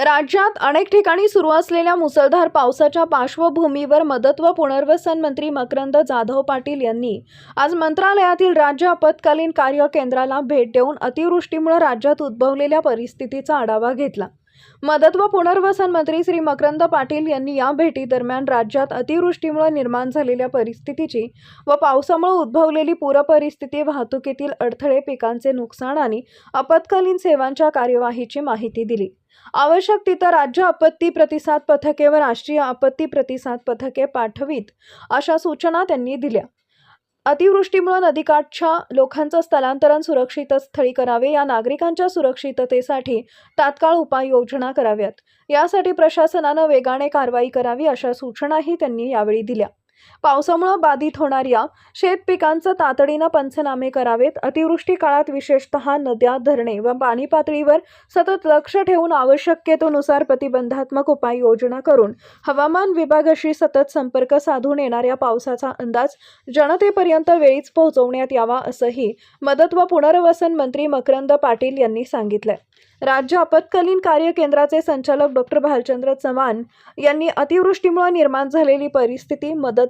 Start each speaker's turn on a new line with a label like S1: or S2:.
S1: राज्यात अनेक ठिकाणी सुरू असलेल्या मुसळधार पावसाच्या पार्श्वभूमीवर मदत व पुनर्वसन मंत्री मकरंद जाधव पाटील यांनी आज मंत्रालयातील राज्य आपत्कालीन कार्य केंद्राला भेट देऊन अतिवृष्टीमुळे राज्यात उद्भवलेल्या परिस्थितीचा आढावा घेतला. मदत व पुनर्वसन मंत्री श्री मकरंद पाटील यांनी या भेटीदरम्यान राज्यात अतिवृष्टीमुळे निर्माण झालेल्या परिस्थितीची व पावसामुळे उद्भवलेली पूरपरिस्थिती वाहतुकीतील अडथळे पिकांचे नुकसान आणि आपत्कालीन सेवांच्या कार्यवाहीची माहिती दिली. आवश्यक तिथं राज्य आपत्ती प्रतिसाद पथके व राष्ट्रीय आपत्ती प्रतिसाद पथके पाठवीत अशा सूचना त्यांनी दिल्या. अतिवृष्टीमुळे नदीकाठच्या लोकांचं स्थलांतरण सुरक्षित स्थळी करावे या नागरिकांच्या सुरक्षिततेसाठी तात्काळ उपाययोजना कराव्यात. यासाठी प्रशासनानं वेगाने कारवाई करावी अशा सूचनाही त्यांनी यावेळी दिल्या. पावसामुळे बाधित होणाऱ्या शेत पिकांचं तातडीनं पंचनामे करावेत. अतिवृष्टी काळात विशेषतः नद्या धरणे व पाणी पातळीवर सतत लक्ष ठेवून आवश्यकतेनुसार प्रतिबंधात्मक उपाययोजना करून हवामान विभागाशी सतत संपर्क साधून येणाऱ्या पावसाचा अंदाज जनतेपर्यंत वेळीच पोहोचवण्यात यावा असंही मदत व पुनर्वसन मंत्री मकरंद पाटील यांनी सांगितलंय. राज्य आपत्कालीन कार्य केंद्राचे संचालक डॉक्टर भालचंद्र चव्हाण यांनी अतिवृष्टीमुळे निर्माण झालेली परिस्थिती मदत